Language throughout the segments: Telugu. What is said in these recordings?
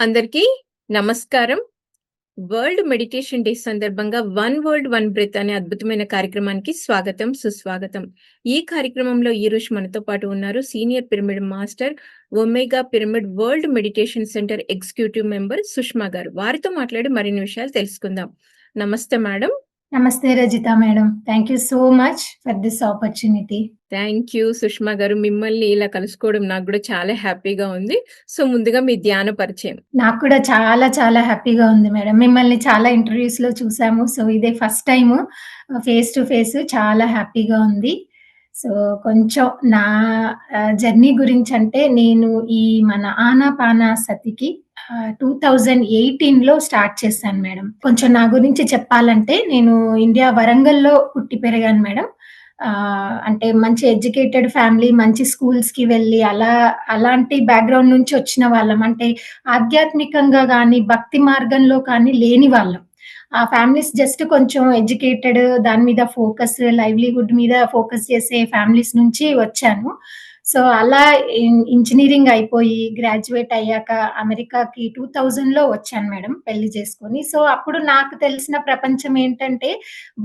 అందరికీ నమస్కారం. వరల్డ్ మెడిటేషన్ డే సందర్భంగా 'వన్ వరల్డ్ వన్ బ్రెత్' అనే అద్భుతమైన కార్యక్రమానికి స్వాగతం, సుస్వాగతం. ఈ కార్యక్రమంలో ఈరోజు మనతో పాటు ఉన్నారు senior pyramid master, Omega pyramid world meditation centre executive member Sushma garu. వారితో మాట్లాడి మరిన్ని విషయాలు తెలుసుకుందాం. నమస్తే మేడం. నమస్తే Rajitha madam. Thank you so much for this opportunity. Thank you Sushma garu. మిమ్మల్ని ఇలా కలుసుకోవడం నాకు గూడా చాలా హ్యాపీగా ఉంది. సో, ముందుగా మీ ధ్యాన పరిచయం. నాకు కూడా చాలా చాలా హ్యాపీగా ఉంది మేడం. మిమ్మల్ని చాలా ఇంటర్వ్యూస్‌లో చూసాము. సో, ఇదే first time face to face చాలా హ్యాపీగా ఉంది. సో, కొంచెం నా జర్నీ గురించంటే నేను ఈ మన టూ థౌజండ్ ఎయిటీన్లో స్టార్ట్ చేశాను మేడం. కొంచెం నా గురించి చెప్పాలంటే నేను ఇండియా వరంగల్‌లో పుట్టి పెరిగాను మేడం. అంటే మంచి ఎడ్యుకేటెడ్ ఫ్యామిలీ, మంచి స్కూల్స్‌కి వెళ్ళి అలా అలాంటి బ్యాక్‌గ్రౌండ్ నుంచి వచ్చిన వాళ్ళం. అంటే ఆధ్యాత్మికంగా కానీ భక్తి మార్గంలో కానీ లేని వాళ్ళం. ఆ ఫ్యామిలీస్ జస్ట్ కొంచెం ఎడ్యుకేటెడ్ దాని మీద ఫోకస్ లైవ్లీహుడ్ మీద ఫోకస్ చేసే ఫ్యామిలీస్ నుంచి వచ్చాను. సో, అలా ఇంజనీరింగ్ అయిపోయి గ్రాడ్యుయేట్ అయ్యాక అమెరికాకి 2000లో వచ్చాను మేడం పెళ్ళి చేసుకొని. సో, అప్పుడు నాకు తెలిసిన ప్రపంచం ఏంటంటే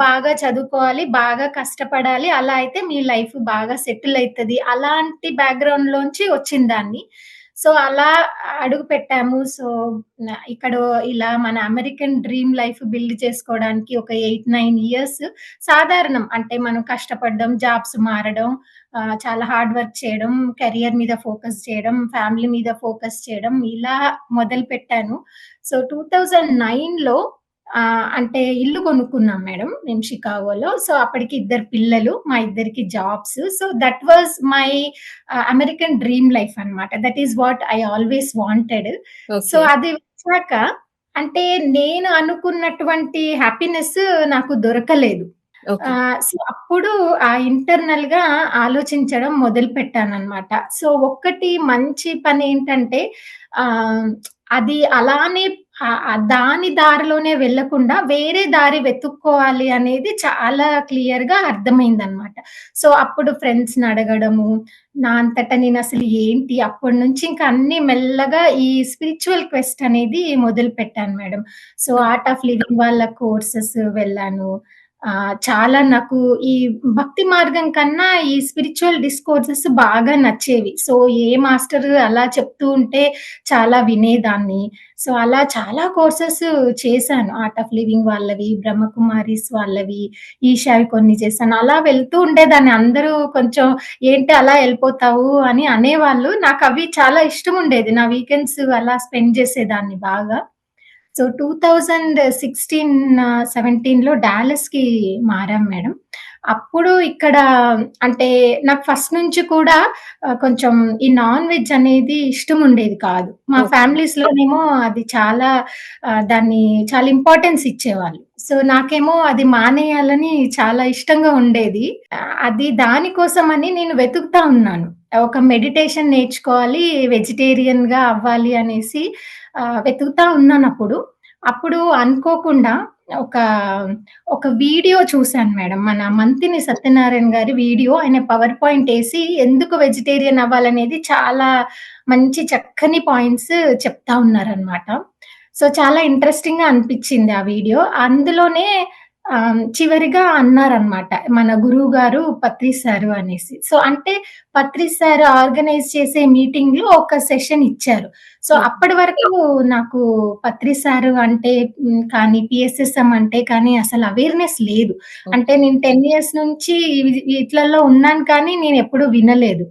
బాగా చదువుకోవాలి, బాగా కష్టపడాలి. అలా అయితే మీ లైఫ్ బాగా సెటిల్ అవుతుంది అలాంటి బ్యాక్‌గ్రౌండ్‌లోంచి దాన్ని సో, అలా అడుగు పెట్టాము. సో, ఇక్కడ ఇలా మన అమెరికన్ డ్రీమ్ లైఫ్ బిల్డ్ చేసుకోవడానికి ఒక 8, 9 ఇయర్స్ సాధారణం. అంటే మనం కష్టపడడం, జాబ్స్ మారడం, చాలా హార్డ్ వర్క్ చేయడం, కెరియర్ మీద ఫోకస్ చేయడం, ఫ్యామిలీ మీద ఫోకస్ చేయడం ఇలా మొదలు పెట్టాను సో, టూ 2009లో లో అంటే ఇల్లు కొనుక్కున్నాం మేడం మేము షికాగోలో. సో, అప్పటికి ఇద్దరు పిల్లలు. మా ఇద్దరికి jobs. So, that was my American dream life అన్నమాట. That is what I always wanted. So. అది వచ్చాక అంటే నేను అనుకున్నటువంటి హ్యాపీనెస్ నాకు దొరకలేదు. సో, అప్పుడు ఆ ఇంటర్నల్‌గా ఆలోచించడం మొదలుపెట్టానన్నమాట. సో, ఒక్కటి మంచి పనేంటంటే ఆహ్, అది అలానే దాని దారిలోనే వెళ్ళకుండా వేరే దారి వెతుక్కోవాలి అనేది చాలా క్లియర్గా అర్థమైందన్నమాట. సో, అప్పుడు ఫ్రెండ్స్‌ని అడగడము, నా అంతట అసలు ఏంటి అప్పటి నుంచి ఇంకా అన్ని మెల్లగా ఈ స్పిరిచువల్ క్వెస్ట్ అనేది మొదలు పెట్టాను madam. So, art of living వాళ్ళ కోర్సెస్ వెళ్ళాను. చాలా నాకు ఈ భక్తి మార్గం కన్నా ఈ స్పిరిచువల్ డిస్కోర్సెస్ బాగా నచ్చేవి. సో, ఏ మాస్టర్ అలా చెప్తూ ఉంటే చాలా వినేదాన్ని. సో, అలా చాలా కోర్సెస్ చేశాను. ఆర్ట్ ఆఫ్ లివింగ్ వాళ్ళవి, బ్రహ్మకుమారీస్ వాళ్ళవి, ఈషావి కొన్ని చేశాను. అలా వెళ్తూ ఉండేదాన్ని. అందరూ కొంచెం ఏంటి అలా వెళ్ళిపోతావు అని అనేవాళ్ళు. నాకు అవి చాలా ఇష్టం ఉండేది నా వీకెండ్స్ అలా స్పెండ్ చేసేదాన్ని బాగా. సో, 2016, 17లో డాలస్‌కి మారాం మేడం. అప్పుడు ఇక్కడ అంటే నాకు ఫస్ట్ నుంచి కూడా కొంచెం ఈ నాన్ వెజ్ అనేది ఇష్టముండేది కాదు. మా ఓకే. ఫ్యామిలీస్‌లోనేమో అది చాలా దాన్ని చాలా ఇంపార్టెన్స్ ఇచ్చేవాళ్ళు. సో, నాకేమో అది మానేయాలని చాలా ఇష్టంగా ఉండేది. అది దానికోసమని నేను వెతుకుతా ఉన్నాను. ఒక మెడిటేషన్ నేర్చుకోవాలి, వెజిటేరియన్‌గా అవ్వాలి అనేసి వెతుకుతా ఉన్నానప్పుడు. అప్పుడు అనుకోకుండా ఒక, ఒక వీడియో చూశాను మేడం. మన మంతిని సత్యనారాయణ గారి వీడియో. ఆయన పవర్ పాయింట్ వేసి ఎందుకు వెజిటేరియన్ అవ్వాలనేది చాలా మంచి చక్కని పాయింట్స్ చెప్తా ఉన్నారనమాట సో, చాలా ఇంట్రెస్టింగ్‌గా అనిపించింది ఆ వీడియో. అందులోనే చివరిగా అన్నారన్నమాట. మన గురువుగారు పత్రి సారు అనేసి. సో, అంటే పత్రి సార్ ఆర్గనైజ్ చేసే మీటింగ్‌లో ఒక సెషన్ ఇచ్చారు. సో. అప్పటి వరకు నాకు పత్రి సారు అంటే కానీ పీఎస్ఎస్ఎం అంటే కానీ అసలు అవేర్‌నెస్ లేదు. అంటే నేను 10 ఇయర్స్ నుంచి ఇవి వీట్లల్లో ఉన్నాను కానీ నేనెప్పుడు వినలేదు.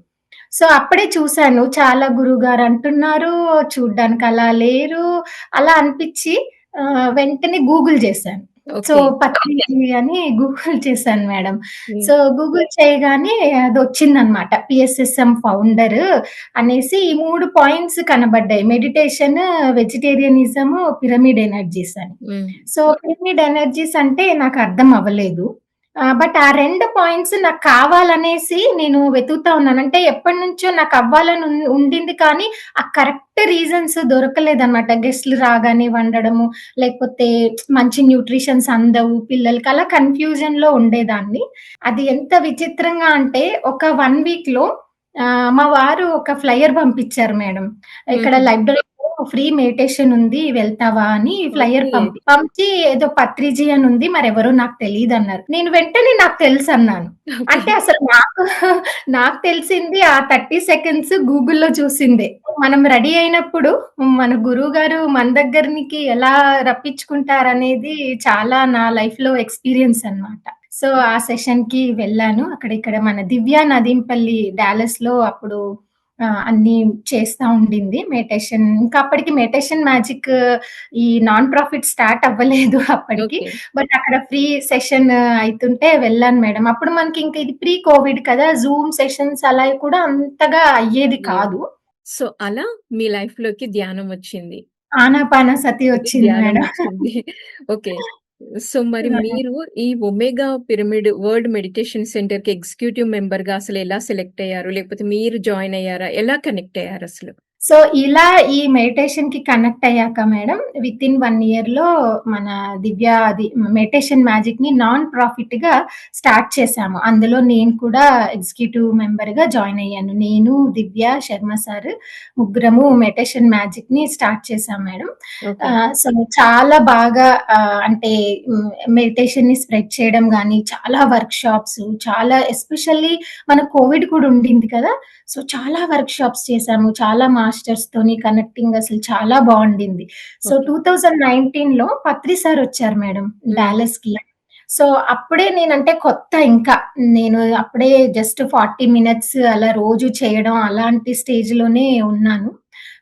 సో, అప్పుడే చూసాను చాలా గురువుగారు అంటున్నారు, చూడ్డానికి అలా లేరు. అలా అనిపిచ్చి ఆహ్, వెంటనే గూగుల్ చేశాను. So, okay. పత్రిజీ అని గూగుల్ చేశాను మేడం. సో, గూగుల్ చేయగానే అదొచ్చిందన్నమాట. పీఎస్ఎస్ఎం ఫౌండర్ అనేసి ఈ 3 పాయింట్స్ కనబడ్డాయి. మెడిటేషన్, వెజిటేరియనిజం, పిరమిడ్ ఎనర్జీస్ అని. సో, పిరమిడ్ ఎనర్జీస్ అంటే నాకు అర్థం అవ్వలేదు. బట్ ఆ 2 పాయింట్స్ నాకు కావాలనేసి నేను వెతుకుతా ఉన్నాను. అంటే ఎప్పటినుంచో నాకు అవ్వాలని ఉండింది కానీ ఆ కరెక్ట్ రీజన్స్ దొరకలేదన్నమాట. గెస్ట్‌లు రాగానే వండడము, లేకపోతే మంచి న్యూట్రిషన్స్ అందవు పిల్లలకి అలా కన్‌ఫ్యూజన్‌లో ఉండేదాన్ని. అది ఎంత విచిత్రంగా అంటే ఒక 1 వీక్‌లో ఆహ్, మా వారు ఒక ఫ్లైయర్ పంపించారు మేడం. ఇక్కడ హుహు. ఫ్రీ మెడిటేషన్ ఉంది వెళ్తావా అని ఫ్లైయర్. పంపి పంపించి ఏదో పత్రిజీ అని ఉంది మరెవరో నాకు తెలీదన్నారు. నేను వెంటనే నాకు తెలుసన్నాను. అంటే ఓకే. అసలు నాకు నాకు తెలిసింది ఆ 30 సెకండ్స్ గూగుల్‌లో చూసిందే. మనం రెడీ అయినప్పుడు మన గురువుగారు మన దగ్గరికి ఎలా రప్పించుకుంటారనేది చాలా నా లైఫ్‌లో ఎక్స్‌పీరియన్స్ అన్నమాట. సో, ఆ సెషన్‌కి వెళ్ళాను. అక్కడ ఇక్కడ మన దివ్య నదీంపల్లి డాలస్‌లో అప్పుడు ఆహ్, అన్నీ చేస్తా ఉండింది మెడిటేషన్. ఇంకా అప్పటికి మెడిటేషన్ మ్యాజిక్ ఈ నాన్ ప్రాఫిట్ స్టార్ట్ అవ్వలేదు అప్పటికి. బట్ అక్కడ ఫ్రీ సెషన్ అయితుంటే వెళ్ళాను మేడం. అప్పుడు మనకి ఇంక ఇది ప్రీ కోవిడ్ కదా! జూమ్ సెషన్స్ అలా కూడా అంతగా అయ్యేది. కాదు. సో, అలా మీ లైఫ్‌లోకి ధ్యానం వచ్చింది. ఆనాపానసతి ఇది వచ్చింది మేడం. ఓకే. సో, మరి! మీరు ఈ ఒమేగా పిరమిడ్ వరల్డ్ మెడిటేషన్ సెంటర్‌కి ఎగ్జిక్యూటివ్ మెంబర్‌గా అసలు ఎలా సెలెక్ట్ అయ్యారు? లేకపోతే మీరు జాయిన్ అయ్యారా? ఎలా కనెక్ట్ అయ్యారసలు? సో, ఇలా ఈ మెడిటేషన్‌కి కనెక్ట్ అయ్యాక మేడం వితిన్ 1 ఇయర్‌లో మన దివ్య అది మెడిటేషన్ మ్యాజిక్‌ని నాన్ ప్రాఫిట్‌గా స్టార్ట్ చేశాము. అందులో నేను కూడా ఎగ్జిక్యూటివ్ మెంబర్‌గా జాయిన్ అయ్యాను. నేను, దివ్య, శర్మ సార్ ముగ్గురము మెడిటేషన్ మ్యాజిక్‌ని స్టార్ట్ చేశాం మేడం. సో, చాలా బాగా అంటే హ్మ్, మెడిటేషన్‌ని స్ప్రెడ్ చేయడం గాని, చాలా వర్క్‌షాప్స్ చాలా ఎస్పెషల్లీ మన కోవిడ్ కూడా ఉండింది కదా! సో, చాలా వర్క్‌షాప్స్ చేశాము. చాలా మాస్టర్స్‌తోని కనెక్టింగ్ అసలు చాలా బావుండింది. So, okay. 2019లో పత్రి సార్ వచ్చారు మేడం హ్మ్. డాలస్‌కి. సో, అప్పుడే నేనంటే కొత్త ఇంకా. నేను అప్పుడే జస్ట్ 40 మినిట్స్ అలా రోజు చేయడం అలాంటి స్టేజ్‌లోనే ఉన్నాను.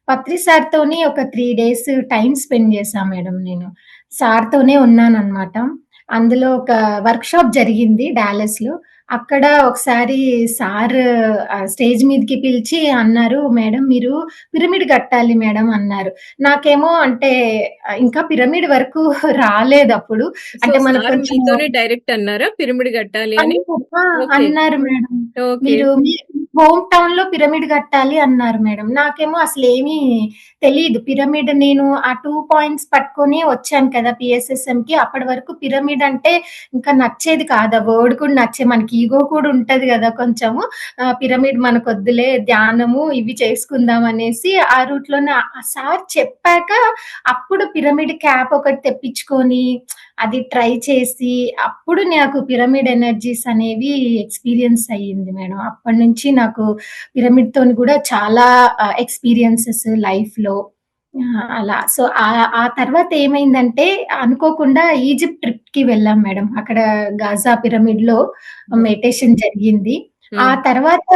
పత్రి సార్‌తోని ఒక 3 డేస్ టైమ్ స్పెండ్ చేశా మేడం నేను. సార్‌తోనే ఉన్నాననమాట. అందులో ఒక వర్క్‌షాప్ జరిగింది డాలస్‌లో. అక్కడ ఒకసారి సార్ స్టేజ్ మీదకి పిలిచి అన్నారు, "మేడం మీరు పిరమిడ్ కట్టాలి మేడం" అన్నారు. నాకేమో అంటే ఇంకా పిరమిడ్ వరకు రాలేదప్పుడు. సో, అంటే మనకు మీతోనే డైరెక్ట్ అన్నారా పిరమిడ్ కట్టాలి అని? అన్నారు. మేడం. మీరు హోమ్ టౌన్లో పిరమిడ్ కట్టాలి అన్నారు మేడం. నాకేమో అసలు ఏమీ తెలియదు పిరమిడ్ నేను ఆ టూ పాయింట్స్ పట్టుకొని వచ్చాను కదా! పిఎస్ఎస్ఎం కి అప్పటి వరకు పిరమిడ్ అంటే ఇంకా నచ్చేది కాదు. ఆ వర్డ్ కూడా నచ్చే మనకి ఈగో కూడా ఉంటది కదా! కొంచెము. పిరమిడ్ మనకు వద్దులే ధ్యానము ఇవి చేసుకుందాం అనేసి ఆ రూట్‌లోనే ఆ సార్ చెప్పాక అప్పుడు పిరమిడ్ క్యాప్ ఒకటి తెప్పించుకొని అది ట్రై చేసి అప్పుడు నాకు పిరమిడ్ ఎనర్జీస్ అనేవి ఎక్స్‌పీరియన్స్ అయ్యింది మేడం. అప్పటినుంచి నాకు పిరమిడ్‌తోని కూడా చాలా ఎక్స్‌పీరియన్సెస్ లైఫ్‌లో అలా. సో, ఆ తర్వాత ఏమైందంటే అనుకోకుండా ఈజిప్ట్ ట్రిప్‌కి వెళ్ళాం మేడం. అక్కడ గాజా పిరమిడ్‌లో హ్మ్. మెడిటేషన్ జరిగింది. ఆ. తర్వాత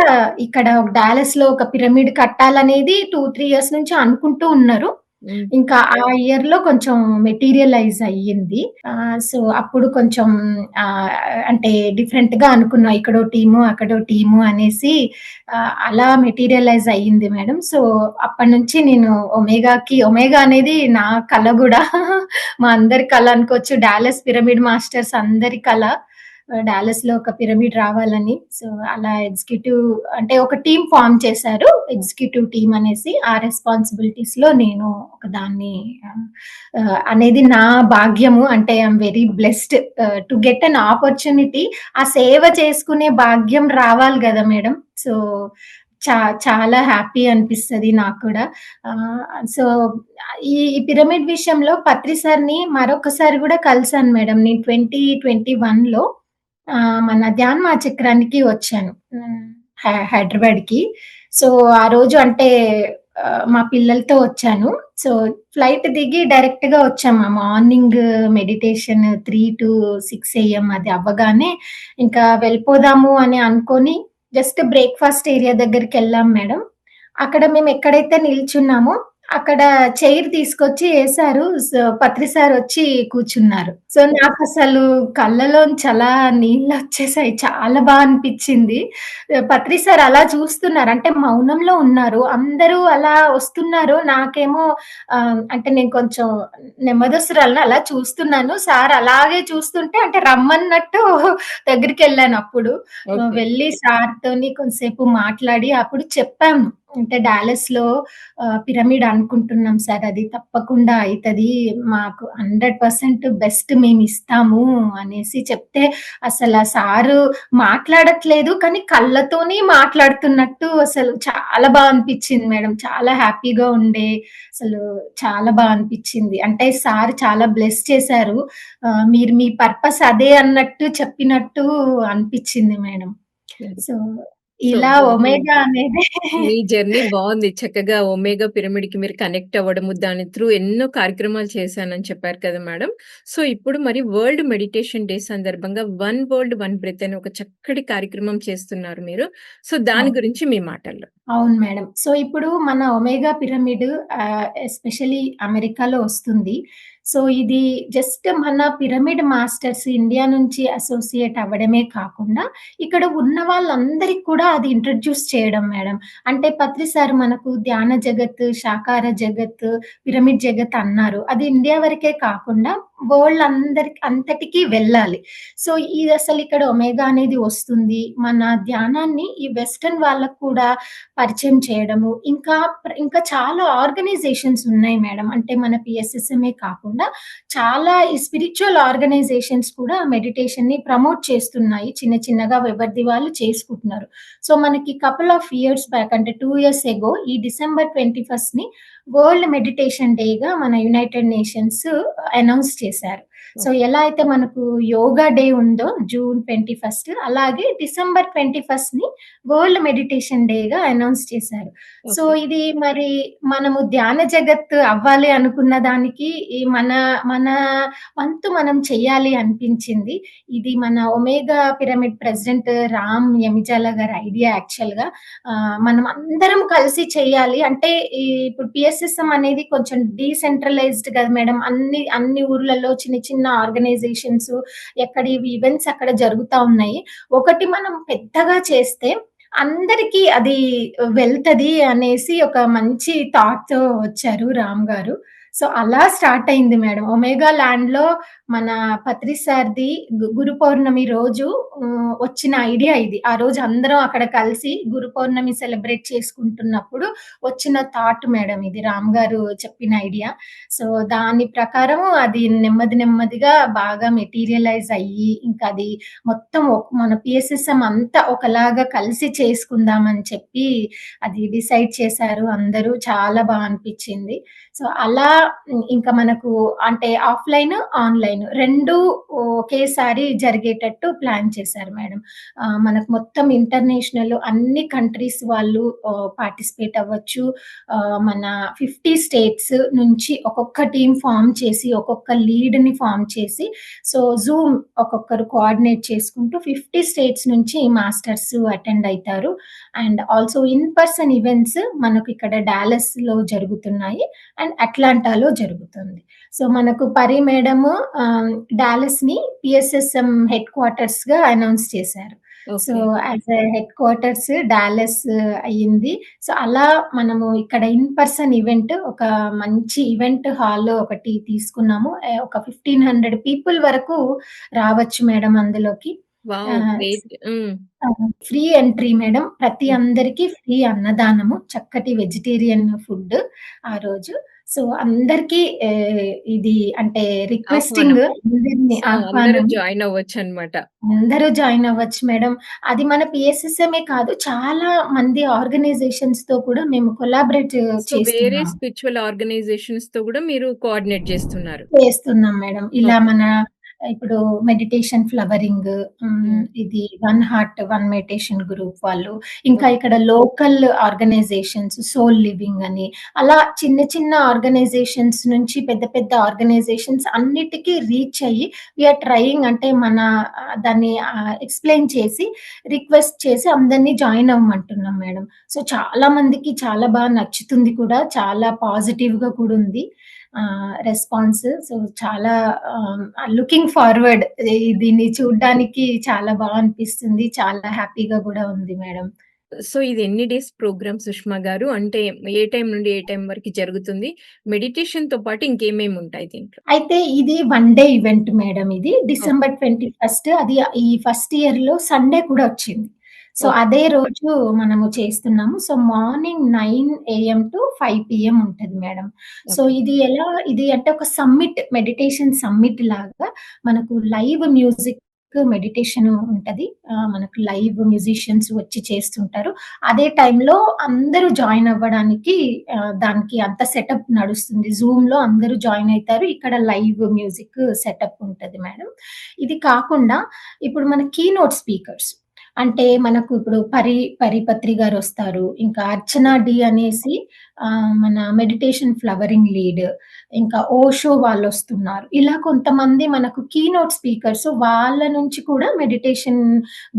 ఇక్కడ డాలస్‌లో ఒక పిరమిడ్ కట్టాలనేది 2, 3 ఇయర్స్ నుంచి అనుకుంటూ ఉన్నారు. Mm-hmm. ఇంకా ఆ ఇయర్లో కొంచెం మెటీరియలైజ్ అయ్యింది. సో, అప్పుడు కొంచెం అంటే డిఫరెంట్గా అనుకున్నాం. ఇక్కడో టీము, అక్కడో టీము అనేసి అలా మెటీరియలైజ్ అయ్యింది మేడం. సో, అప్పటినుంచి నేను ఒమేగాకి ఒమేగా అనేది నా కళ కూడా మా అందరి కళ అనుకోవచ్చు. డాలస్ పిరమిడ్ మాస్టర్స్ అందరి కళ డాలస్లో ఒక పిరమిడ్ రావాలని. సో, అలా ఎగ్జిక్యూటివ్ అంటే ఒక టీమ్ ఫార్మ్ చేశారు. ఎగ్జిక్యూటివ్ టీమ్ అనేసి. ఆ రెస్పాన్సిబిలిటీస్లో నేను ఒక దాన్ని అనేది నా భాగ్యము. అంటే I very blessed to get an opportunity. ఆ సేవ చేసుకునే భాగ్యం రావాలి కదా మేడం. సో, చా చాలా హ్యాపీ అనిపిస్తది నాకు కూడా. సో, ఈ పిరమిడ్ విషయంలో పత్రి సార్‌ని మరొకసారి కూడా కలిసాను మేడం. నేను ట్వంటీ ట్వంటీ వన్లో మన ధ్యాన్ చక్రానికి వచ్చాను. హైదరాబాద్కి సో, ఆ రోజు అంటే మా పిల్లలతో వచ్చాను. సో, ఫ్లైట్ దిగి డైరెక్ట్గా వచ్చాము. ఆ మార్నింగ్ మెడిటేషన్ 3-6 ఏఎం అది అవ్వగానే ఇంకా వెళ్ళిపోదాము అని అనుకొని జస్ట్ బ్రేక్‌ఫాస్ట్ ఏరియా దగ్గరికి వెళ్ళాం మేడం. అక్కడ మేము ఎక్కడైతే నిల్చున్నామో అక్కడ చైర్ తీసుకొచ్చి ఏసారు. సో, పత్రి సార్ వచ్చి కూర్చున్నారు. సో, కళ్ళలోంచి అలా నీళ్ళొచ్చేసాయి. చాలా బా అనిపిచ్చింది. ఆహ్, పత్రి సార్ అలా చూస్తున్నారు. అంటే మౌనంలో ఉన్నారు. అందరూ అలా వస్తున్నారు. నాకేమో అంటే నేను కొంచెం నెమ్మదస్తురాలిని అలా చూస్తున్నాను. సార్ అలాగే చూస్తుంటే అంటే రమ్మన్నట్టు దగ్గరికెళ్ళాను అప్పుడు. ఆహ్, ఓకే. వెళ్ళి సార్‌తోని కొంసేపు మాట్లాడి అప్పుడు చెప్పాము. అంటే డాలస్‌లో ఆహ్, పిరమిడ్ అనుకుంటున్నాం సార్. అది తప్పకుండా అయితది. మాకు 100% బెస్ట్ మేమిస్తాము అనేసి చెప్తే అసల సారు మాట్లాడట్లేదు. కానీ కళ్ళతోని మాట్లాడుతున్నట్టు అసలు చాలా బా అనిపిచ్చింది మేడం. చాలా హ్యాపీగా ఉండే అసలు చాలా బా అనిపిచ్చింది. అంటే సార్ చాలా బ్లెస్ చేశారు. మీరు మీ పర్పస్ అదే అన్నట్టు చెప్పినట్టు అనిపిచ్చింది మేడం. సో, ఇలా. ఒమేగా అనేది మీ జర్నీ బావుంది. చక్కగా ఒమేగా పిరమిడ్‌కి మీరు కనెక్ట్ అవ్వడము, దాని త్రూ ఎన్నో కార్యక్రమాలు చేశానని చెప్పారు కదా మేడం. సో, ఇప్పుడు మరి వరల్డ్ మెడిటేషన్ డే సందర్భంగా వన్ వరల్డ్ వన్ బ్రెత్ అనే ఒక చక్కటి కార్యక్రమం చేస్తున్నారు మీరు. సో, దాని అవును. గురించి మీ మాటల్లో. అవును మేడం. సో, ఇప్పుడు మన ఒమేగా పిరమిడ్ ఆహ్, ఎస్పెషల్లీ అమెరికాలో వస్తుంది. సో, ఇది జస్ట్ మన పిరమిడ్ మాస్టర్స్ ఇండియా నుంచి అసోసియేట్ అవ్వడమే కాకుండా, ఇక్కడ ఉన్న వాళ్ళందరికి కూడా అది ఇంట్రడ్యూస్ చేయడం మేడం. అంటే పత్రి సార్ మనకు ధ్యాన జగత్, శాకార జగత్, పిరమిడ్ జగత్ అన్నారు. అది ఇండియా వరకే కాకుండా వరల్డ్ అందరికి అంతటికి వెళ్ళాలి. సో, ఇది అసలు ఇక్కడ ఒమేగా అనేది వస్తుంది. మన ధ్యానాన్ని ఈ వెస్టర్న్ వాళ్ళకు కూడా పరిచయం చేయడము. ఇంకా ఇంకా చాలా ఆర్గనైజేషన్స్ ఉన్నాయి మేడం. అంటే మన పిఎస్ఎస్ఎంఏ కాకుండా చాలా ఈ స్పిరిచువల్ ఆర్గనైజేషన్స్ కూడా మెడిటేషన్ని ప్రమోట్ చేస్తున్నాయి. చిన్న చిన్నగా ఎవరిది వాళ్ళు చేసుకుంటున్నారు. సో, మనకి కపుల్ ఆఫ్ ఇయర్స్ బ్యాక్ అంటే టూ ఇయర్స్ ఎగో ఈ డిసెంబర్ 21ని వరల్డ్ మెడిటేషన్ డేగా మన యునైటెడ్ నేషన్స్ అనౌన్స్ చేశారు. సో. ఎలా అయితే మనకు యోగా డే ఉందో జూన్ 21 అలాగే డిసెంబర్ 21ని వరల్డ్ మెడిటేషన్ డేగా అనౌన్స్ చేశారు. సో. ఇది మరి మనము ధ్యాన జగత్ అవ్వాలి అనుకున్న దానికి ఈ మన మన వంతు మనం చెయ్యాలి అనిపించింది. ఇది మన Omega pyramid president Ram Yamijala గారి ఐడియా యాక్చువల్‌గా. ఆహ్, మనం అందరం కలిసి చేయాలి. అంటే ఈ ఇప్పుడు పీఎస్ఎస్ఎం అనేది కొంచెం డీసెంట్రలైజ్డ్ కదా మేడం. అన్ని అన్ని ఊర్లలో చిన్న చిన్న ఆర్గనైజేషన్స్ ఎక్కడివి ఈవెంట్స్ అక్కడ జరుగుతా ఉన్నాయి. ఒకటి మనం పెద్దగా చేస్తే అందరికి అది వెళ్తది అనేసి ఒక మంచి థాట్ వచ్చారు రామ్ గారు. సో, అలా స్టార్ట్ అయింది మేడం. ఒమేగా ల్యాండ్‌లో మన పత్రి సార్‌ది గురు పౌర్ణమి రోజు వచ్చిన ఐడియా ఇది. ఆ రోజు అందరం అక్కడ కలిసి గురు పౌర్ణమి సెలబ్రేట్ చేసుకుంటున్నప్పుడు వచ్చిన థాట్ మేడం ఇది రామ్ గారు చెప్పిన ఐడియా. సో, దాని ప్రకారం అది నెమ్మది నెమ్మదిగా బాగా మెటీరియలైజ్ అయ్యి ఇంకా అది మొత్తం మన పిఎస్ఎస్ఎం అంతా ఒకలాగా కలిసి చేసుకుందాం అని చెప్పి అది డిసైడ్ చేశారు అందరూ. చాలా బాగా అనిపించింది సో, అలా ఇంకా మనకు అంటే ఆఫ్‌లైన్, ఆన్‌లైన్ రెండు ఒకేసారి జరిగేటట్టు ప్లాన్ చేశారు మేడం. మనకు మొత్తం ఇంటర్నేషనల్ అన్ని కంట్రీస్ వాళ్ళు పార్టిసిపేట్ అవ్వచ్చు. మన 50 స్టేట్స్ నుంచి ఒక్కొక్క టీం ఫార్మ్ చేసి, ఒక్కొక్క లీడ్‌ని ఫార్మ్ చేసి, సో, జూమ్ ఒక్కొక్కరు కోఆర్డినేట్ చేసుకుంటూ 50 స్టేట్స్ నుంచి మాస్టర్స్ అటెండ్ అవుతారు and also in person events మనకు ఇక్కడ డాలస్‌లో జరుగుతున్నాయి. అండ్ అట్లాంటాలో జరుగుతుంది. సో, మనకు పరి మేడము ఆహ్, డాలస్‌ని P S S M head క్వార్టర్స్‌గా announce చేశారు. So, a headquarters Dallas అయింది. సో, అలా మనము ఇక్కడ ఇన్ పర్సన్ ఈవెంట్ ఒక మంచి ఈవెంట్ హాల్ ఒకటి తీసుకున్నాము. ఒక 1500 పీపుల్ వరకు రావచ్చు మేడం అందులోకి. Free entry madam. ప్రతి. అందరికి ఫ్రీ అన్నదానము. చక్కటి వెజిటేరియన్ ఫుడ్ ఆ రోజు. సో, అందరికి ఇది అంటే. రిక్వెస్టింగ్. జాయిన్ అవ్వచ్చనమాట. అందరూ జాయిన్ అవ్వచ్చు మేడం. అది మన పీఎస్ఎస్ఎంఏ కాదు చాలా మంది ఆర్గనైజేషన్స్‌తో కూడా మేము కొలాబరేట్ వేరే చేస్తున్నాము. స్పిరిచ్యువల్ ఆర్గనైజేషన్స్‌తో గూడా మీరు కోఆర్డినేట్ జేస్తున్నారు. చేస్తున్నాం మేడం. ఇలా. మన ఇప్పుడు మెడిటేషన్ ఫ్లవరింగ్ హ్మ్, హ్మ్. ఇది one heart one meditation group వాళ్ళు, ఇంకా ఓకే. ఇక్కడ లోకల్ ఆర్గనైజేషన్స్ సోల్ లివింగ్ అని, అలా చిన్న చిన్న ఆర్గనైజేషన్స్ నుంచి పెద్ద పెద్ద ఆర్గనైజేషన్స్ అన్నిటికి రీచ్ అయ్యి వి ఆర్ ట్రైయింగ్ అంటే మన దాన్ని ఎక్స్‌ప్లెయిన్ చేసి రిక్వెస్ట్ చేసి అందరిని జాయిన్ అవ్వమంటున్నాం మేడం. సో, చాలా మందికి చాలా బా నచ్చుతుంది కూడా. చాలా పాజిటివ్‌గా కూడా ఉంది. రెస్పాన్స్. సో, చాలా లుకింగ్ ఫార్వర్డ్ ఈ దీన్ని చూడ్డానికి చాలా బా అనిపిస్తుంది. చాలా హ్యాపీగా గూడా ఉంది మేడం. సో, ఇది ఎన్ని డేస్ ప్రోగ్రామ్ సుష్మా గారు? అంటే ఏ టైం నుండి ఏ టైం వరకి జరుగుతుంది? మెడిటేషన్‌తో పాటు ఇంకేమేమి ఉంటాయి దీంట్లో? అయితే ఇది వన్ డే ఈవెంట్ మేడం ఇది. డిసెంబర్ 21 అది ఈ ఫస్ట్ ఇయర్‌లో సండే కూడా వచ్చింది. సో. అదే రోజు మనము చేస్తున్నాము. So, morning 9 AM to 5 PM ఉంటది మేడం. సో. ఇది ఎలా ఇది అంటే ఒక సమ్మిట్ మెడిటేషన్ సమ్మిట్ లాగా మనకు లైవ్ మ్యూజిక్ మెడిటేషన్ ఉంటది. మనకు లైవ్ మ్యూజిషియన్స్ వచ్చి చేస్తుంటారు. అదే టైంలో అందరూ జాయిన్ అవ్వడానికి దానికి అంత సెటప్ నడుస్తుంది. జూమ్‌లో అందరూ జాయిన్ అయితారు. ఇక్కడ లైవ్ మ్యూజిక్ సెటప్ ఉంటది మేడం. ఇది కాకుండా ఇప్పుడు మన కీనోట్ స్పీకర్స్ అంటే మనకు ఇప్పుడు పరి పరిపత్రి గారొస్తారు. ఇంకా అర్చన డి అనేసి ఆహ్, మన మెడిటేషన్ ఫ్లవరింగ్ లీడ్ ఇంకా ఓషో వాళ్ళొస్తున్నారు. ఇలా కొంతమంది మనకు కీనోట్ స్పీకర్స్ వాళ్ళ నుంచి కూడా మెడిటేషన్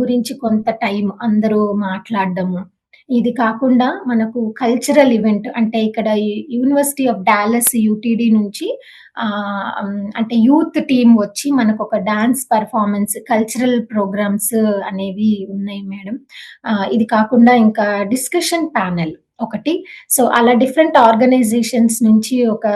గురించి కొంత టైం అందరూ మాట్లాడడము. ఇది కాకుండా మనకు కల్చరల్ ఈవెంట్ అంటే ఇక్కడ యూనివర్సిటీ ఆఫ్ డాలస్ యూటీడీ నుంచి అంటే యూత్ టీమ్ వచ్చి మనకొక డాన్స్ పర్ఫార్మెన్స్ కల్చరల్ ప్రోగ్రామ్స్ అనేవి ఉన్నాయి మేడం. ఇది కాకుండా ఇంకా డిస్కషన్ ప్యానెల్ ఒకటి. సో, అలా డిఫరెంట్ ఆర్గనైజేషన్స్ నుంచి ఒక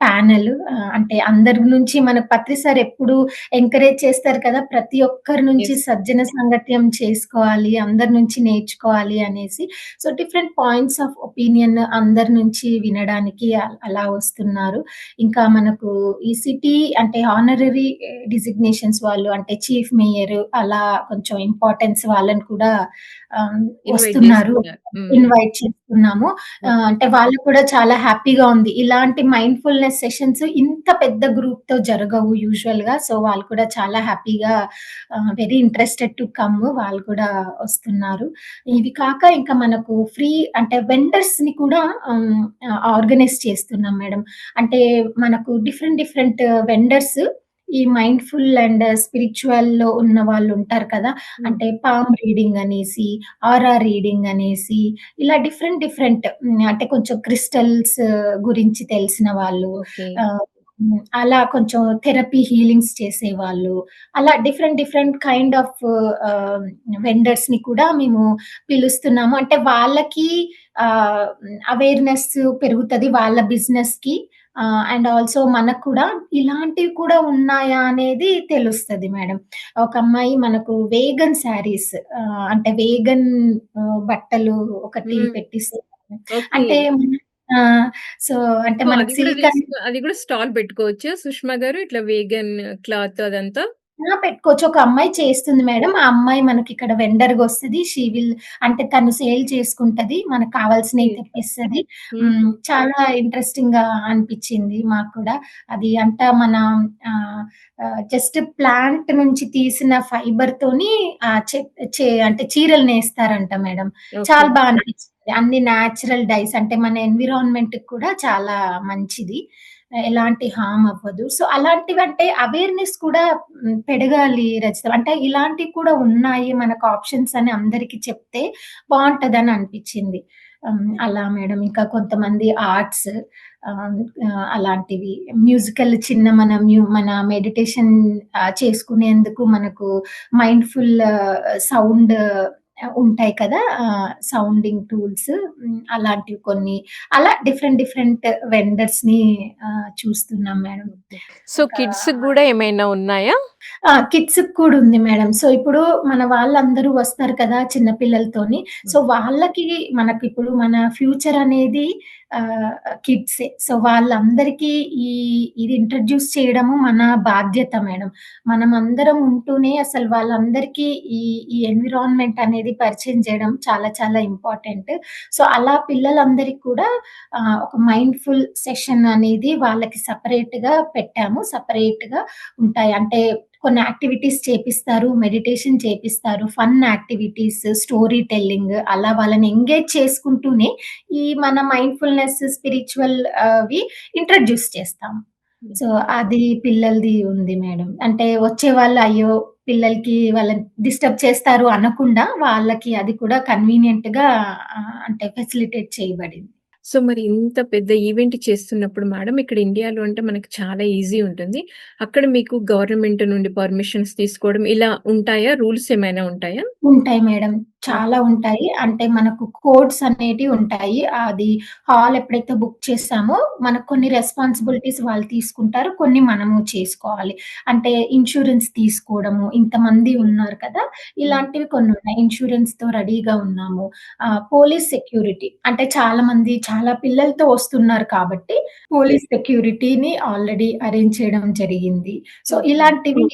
ప్యానెల్ అంటే అందరి నుంచి మన పత్రి సార్ ఎప్పుడు ఎంకరేజ్ చేస్తారు కదా! ప్రతి ఒక్కరి నుంచి. సజ్జన సాంగత్యం చేసుకోవాలి, అందరి నుంచి నేర్చుకోవాలి అనేసి. So, different points of opinion అందరి నుంచి వినడానికి అలా వస్తున్నారు. ఇంకా మనకు ఈ సిటీ అంటే హానరరీ డిజిగ్నేషన్స్ వాళ్ళు అంటే చీఫ్ మేయర్ అలా కొంచెం ఇంపార్టెన్స్ వాళ్ళని కూడా ఆహ్, ఇన్వైట్ వస్తున్నారు. చేస్తున్నారు. ఓకే. అంటే వాళ్ళకి కూడా చాలా హ్యాపీగా ఉంది. ఇలాంటి మైండ్‌ఫుల్‌నెస్ సెషన్స్ ఇంత పెద్ద గ్రూప్‌తో జరగవు యూజువల్‌గా. సో, వాళ్ళు కూడా చాలా హ్యాపీగా వెరీ ఇంట్రెస్టెడ్ టు కమ్ వాళ్ళు కూడా వస్తున్నారు. ఇవి కాక ఇంకా మనకు ఫ్రీ అంటే వెండర్స్‌ని కూడా హ్మ్, ఆహ్, ఆర్గనైజ్ చేస్తున్నాం మేడం. అంటే మనకు డిఫరెంట్ డిఫరెంట్ వెండర్స్ ఈ మైండ్‌ఫుల్ అండ్ స్పిరిచ్యువల్‌లో ఉన్న వాళ్ళుంటారు కదా! హ్మ్. అంటే పామ్ రీడింగ్ అనేసి, ఆరా రీడింగ్ అనేసి ఇలా డిఫరెంట్ డిఫరెంట్ హ్మ్, అంటే కొంచెం క్రిస్టల్స్ గురించి తెలిసిన వాళ్ళు ఓకే. ఆహ్, హ్మ్, అలా కొంచెం థెరపీ హీలింగ్స్ చేసేవాళ్ళు. అలా డిఫరెంట్ డిఫరెంట్ కైండ్ ఆఫ్ ఆహ్, వెండర్స్‌ని కూడా మేము పిలుస్తున్నాము. అంటే వాళ్ళకి ఆహ్, అవేర్‌నెస్ పెరుగుతది వాళ్ళ బిజినెస్‌కి. అండ్ ఆల్సో మనకు కూడా ఇలాంటివి కూడా ఉన్నాయా అనేది తెలుస్తది మేడం. ఒక అమ్మాయి మనకు వేగన్ శారీస్ అంటే వేగన్ బట్టలు ఒకటి. ఓకే. అంటే! సో, అంటే మనకు అది కూడా స్టాల్ పెట్టుకోవచ్చా సుష్మా గారు? ఇట్లా వేగన్ క్లాత్ అదంతా? పెట్టుకోవచ్చు. ఒక అమ్మాయి చేస్తుంది మేడం. ఆ అమ్మాయి మనకిక్కడ వెండర్‌గొస్తది. షీ విల్ అంటే తను సేల్ చేసుకుంటది. మనకు కావాల్సినయి ఓకే. తెప్పిస్తది. హ్మ్. చాలా ఇంట్రెస్టింగ్‌గా అనిపిచ్చింది మాకు కూడా. అది అంతా మన జస్ట్ ప్లాంట్ నుంచి తీసిన చె చే అంటే చీరలు నేస్తారంట మేడం. చాలా బా అనిపిచ్చింది. అన్ని నేచురల్ డైస్ అంటే మన ఎన్విరాన్మెంట్‌కి కూడా చాలా మంచిది. ఎలాంటి హామ్ అవ్వదు. సో, అలాంటివంటే అవేర్‌నెస్ కూడా పెడగాలి పెరగాలి రచిత. అంటే ఇలాంటివి కూడా ఉన్నాయి మనకు ఆప్షన్స్ అని అందరికి చెప్తే బాగుంటది అని అనిపించింది అలా మేడం. ఇంకా కొంతమంది ఆర్ట్స్ అలాంటివి మ్యూజికల్ చిన్న మన మ్యూ మన మెడిటేషన్ చేసుకునేందుకు మనకు మైండ్‌ఫుల్ సౌండ్ ఉంటాయి కదా! సౌండింగ్ టూల్స్ అలాంటివి కొన్ని అలా డిఫరెంట్ డిఫరెంట్ వెండర్స్‌ని ఆహ్, చూస్తున్నాం మేడం. సో, ఇంకా కిడ్స్‌కి గూడా ఏమైనా ఉన్నాయా? ఆ! కిడ్స్‌కి కూడా ఉంది మేడం. సో, ఇప్పుడు మన వాళ్ళందరూ వస్తారు కదా! చిన్న పిల్లలతోని. సో. వాళ్ళకి మనకిప్పుడు మన ఫ్యూచర్ అనేది కిడ్సే. సో, వాళ్ళందరికీ ఈ ఇది ఇంట్రొడ్యూస్ చేయడము మన బాధ్యత మేడం. మనమందరం ఉంటూనే అసలు వాళ్ళందరికీ ఈ ఈ ఎన్విరాన్మెంట్ అనేది పరిచయం చేయడం చాలా చాలా ఇంపార్టెంట్. సో, అలా పిల్లలందరికి కూడా ఒక మైండ్‌ఫుల్ సెషన్ అనేది వాళ్ళకి సెపరేట్‌గా పెట్టాము. సెపరేట్‌గా ఉంటాయి. అంటే కొన్ని యాక్టివిటీస్ చేపిస్తారు. మెడిటేషన్ చేపిస్తారు. ఫన్ యాక్టివిటీస్, స్టోరీ టెల్లింగ్ అలా వాళ్ళని ఎంగేజ్ చేసుకుంటూనే ఈ మన మైండ్‌ఫుల్‌నెస్, స్పిరిచువల్ అవి ఇంట్రడ్యూస్ చేస్తాం సో, అది పిల్లలది ఉంది మేడం. అంటే వచ్చే వాళ్ళు అయ్యో! పిల్లలకి వాళ్ళని డిస్టర్బ్ చేస్తారు అనకుండా వాళ్ళకి అది కూడా కన్వీనియంట్గా అంటే ఫెసిలిటేట్ చేయబడింది. సో, మరి ఇంత పెద్ద ఈవెంట్ చేస్తున్నప్పుడు మేడం ఇక్కడ ఇండియాలో అంటే మనకు చాలా ఈజీ ఉంటుంది. అక్కడ మీకు గవర్నమెంట్ నుండి పర్మిషన్స్ తీసుకోవడం ఇలా ఉంటాయా? రూల్స్ ఏమైనా ఉంటాయా? ఉంటాయి మేడం. చాలా ఉంటాయి. అంటే మనకు కోడ్స్ అనేటివి ఉంటాయి. అది హాల్ ఎప్పుడైతే బుక్ చేసామో మనకు కొన్ని రెస్పాన్సిబిలిటీస్ వాళ్ళు తీసుకుంటారు. కొన్ని మనము చేసుకోవాలి. అంటే ఇన్సూరెన్స్ తీసుకోవడము, ఇంతమంది ఉన్నారు కదా! ఇలాంటివి కొన్ని ఉన్నాయి ఇన్సూరెన్స్తో రెడీగా ఉన్నాము. పోలీస్ సెక్యూరిటీ అంటే చాలా మంది చాలా పిల్లలతో వస్తున్నారు కాబట్టి పోలీస్ సెక్యూరిటీని ఆల్రెడీ అరేంజ్ చేయడం జరిగింది. సో, ఇలాంటివి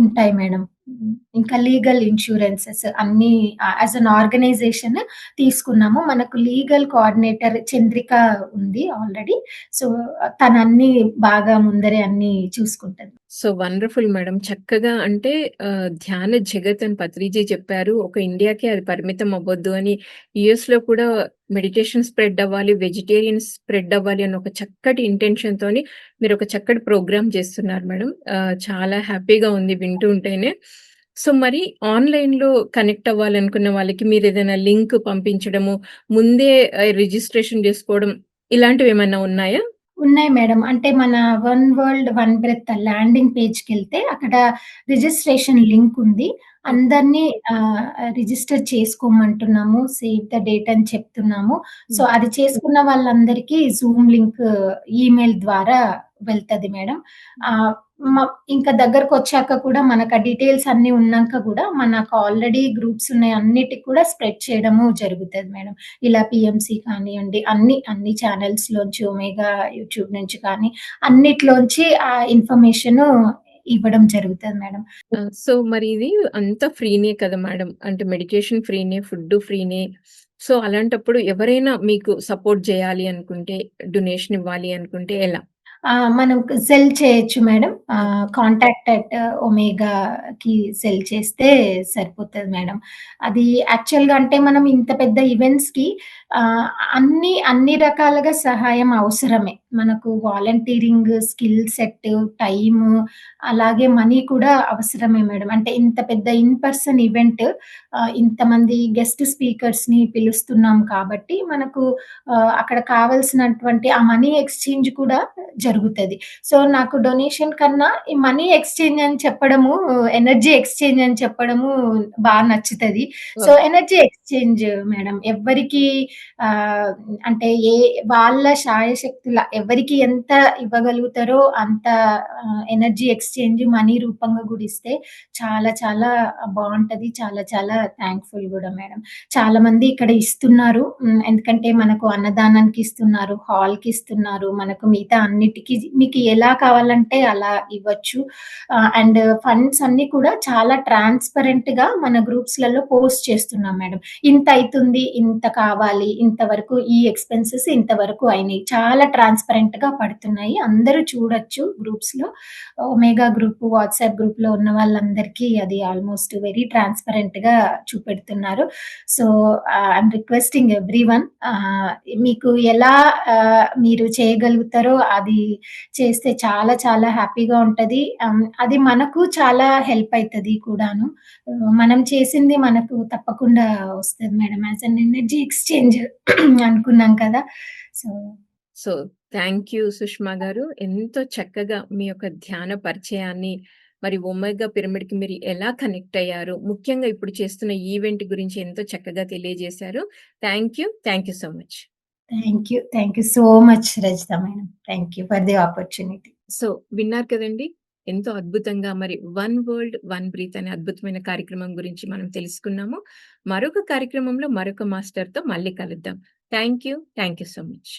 ఉంటాయి మేడం. ఇంకా లీగల్ ఇన్సూరెన్సెస్ అన్ని యాజ్ అన్ ఆర్గనైజేషన్ తీసుకున్నాము. మనకు లీగల్ కోఆర్డినేటర్ చంద్రిక ఉంది ఆల్రెడీ. సో, తనన్నీ బాగా ముందరే అన్ని చూసుకుంటుంది సో, వండర్‌ఫుల్ మేడం. చక్కగా అంటే ధ్యాన జగత్ అని పత్రిజీ చెప్పారు. ఒక ఇండియాకే అది పరిమితం అవ్వద్దు అని యూఎస్‌లో కూడా మెడిటేషన్ స్ప్రెడ్ అవ్వాలి, వెజిటేరియన్ స్ప్రెడ్ అవ్వాలి అని ఒక చక్కటి ఇంటెన్షన్‌తోని మీరు ఒక చక్కటి ప్రోగ్రామ్ చేస్తున్నారు మేడం. చాలా హ్యాపీగా ఉంది వింటూ ఉంటేనే. సో, మరి ఆన్‌లైన్‌లో కనెక్ట్ అవ్వాలనుకున్న వాళ్ళకి మీరు ఏదైనా లింక్ పంపించడము, ముందే రిజిస్ట్రేషన్ చేసుకోవడం ఇలాంటివి ఏమైనా ఉన్నాయా? ఉన్నాయి మేడం. అంటే మన one world one breath landing పేజ్కి వెళ్తే అక్కడ రిజిస్ట్రేషన్ లింక్ ఉంది. అందరిని రిజిస్టర్ చేసుకోమంటున్నాము. సేవ్ ద డేట్ అని చెప్తున్నాము. సో, హ్మ్. అది చేసుకున్న వాళ్ళందరికీ జూమ్ లింక్ ఈమెయిల్ ద్వారా వెళ్తది మేడం. మ ఇంకా దగ్గరకొచ్చాక కూడా మనకు ఆ డీటెయిల్స్ అన్నీ ఉన్నాక గూడా మనకు ఆల్రెడీ గ్రూప్స్ ఉన్నాయి. అన్నిటికి కూడా స్ప్రెడ్ చేయడము జరుగుతది మేడం. ఇలా పీఎంసీ కానియండి అన్ని, అన్ని ఛానెల్స్‌లోంచి ఒమేగా యూట్యూబ్ నుంచి కానీ అన్నిట్లోంచి ఆ ఇన్ఫర్మేషను ఇవ్వడం జరుగుతది మేడం. సో, మరి ఇది అంతా ఫ్రీనే కదా మేడం. అంటే మెడికేషన్ ఫ్రీనే, ఫుడ్డు ఫ్రీనే. సో, అలాంటప్పుడు ఎవరైనా మీకు సపోర్ట్ చేయాలి అనుకుంటే, డొనేషన్ ఇవ్వాలి అనుకుంటే ఎలా? మనం సెల్ చేయొచ్చు మేడం. కాంటాక్ట్ అట్ ఒమేగాకి సెల్ చేస్తే సరిపోతది మేడం. అది యాక్చువల్‌గా అంటే మనం ఇంత పెద్ద ఈవెంట్స్‌కి అన్ని, అన్ని రకాలుగా సహాయం అవసరమే. మనకు వాలంటీరింగ్, స్కిల్ సెట్, టైము అలాగే మనీ కూడా అవసరమే మేడం. అంటే ఇంత పెద్ద ఇన్ పర్సన్ ఈవెంట్ ఇంతమంది గెస్ట్ స్పీకర్స్‌ని పిలుస్తున్నాం కాబట్టి మనకు అక్కడ కావాల్సినటువంటి ఆ మనీ ఎక్స్‌చేంజ్ కూడా జరుగుతది. సో, నాకు డొనేషన్ కన్నా ఈ మనీ ఎక్స్‌చేంజ్ అని చెప్పడము, ఎనర్జీ ఎక్స్‌చేంజ్ అని చెప్పడము బా నచ్చుతది. సో. Energy exchange madam. ఎవ్వరికి ఆహ్, అంటే ఏ వాళ్ళ శాయశక్తుల ఎవరికి ఎంత ఇవ్వగలుగుతారో అంత ఎనర్జీ ఎక్స్‌చేంజ్ మనీ రూపంగా గుడిస్తే ఇస్తే చాలా చాలా బాగుంటది చాలా చాలా థ్యాంక్ఫుల్ కూడా మేడం. చాలా మంది ఇక్కడ ఇస్తున్నారు. ఎందుకంటే మనకు అన్నదానానికి ఇస్తున్నారు, హాల్‌కి ఇస్తున్నారు, మనకు మిగతా అన్నిటికి మీకు ఎలా కావాలంటే అలా ఇవ్వచ్చు. అండ్ ఫండ్స్ అన్ని కూడా చాలా ట్రాన్స్‌పరెంట్‌గా మన గ్రూప్స్‌లలో పోస్ట్ చేస్తున్నాం మేడం. ఇంత అవుతుంది ఇంత కావాలి, ఇంతవరకు ఈ ఎక్స్‌పెన్సెస్ ఇంతవరకు అయినాయి. చాలా ట్రాన్స్‌పరెంట్‌గా పడుతున్నాయి. అందరూ చూడొచ్చు గ్రూప్స్లో ఒమేగా గ్రూప్, వాట్సాప్ గ్రూప్లో ఉన్న వాళ్ళందరికీ అది ఆల్‌మోస్ట్ వెరీ ట్రాన్స్‌పరెంట్‌గా చూపెడుతున్నారు. So, I'm requesting everyone మీకు ఎలా uh, మీరు చేయగలుగుతారో అది చేస్తే చాలా చాలా హ్యాపీగా ఉంటది. Um, అది మనకు చాలా హెల్ప్ అవుతుంది కూడాను. Uh, మనం చేసింది మనకు తప్పకుండా వస్తుంది madam. As an energy exchange అనుకున్నాం కదా! So so, thank you Sushma గారు. ఎంతో చక్కగా మీ యొక్క ధ్యాన పరిచయాన్ని, మరి ఒమేగా పిరమిడ్‌కి మీరు ఎలా కనెక్ట్ అయ్యారు, ముఖ్యంగా ఇప్పుడు చేస్తున్న ఈవెంట్ గురించి ఎంతో చక్కగా తెలియజేశారు. Thank you. Thank you so much. Thank you. Thank you so much Rajitha madam. Thank you for the opportunity. So, విన్నారు కదండీ! ఎంతో అద్భుతంగా మరి వన్ వరల్డ్ వన్ బ్రీత్ అనే అద్భుతమైన కార్యక్రమం గురించి మనం తెలుసుకున్నాము. మరొక కార్యక్రమంలో మరొక మాస్టర్‌తో మళ్ళీ కలుద్దాం. Thank you. Thank you so much.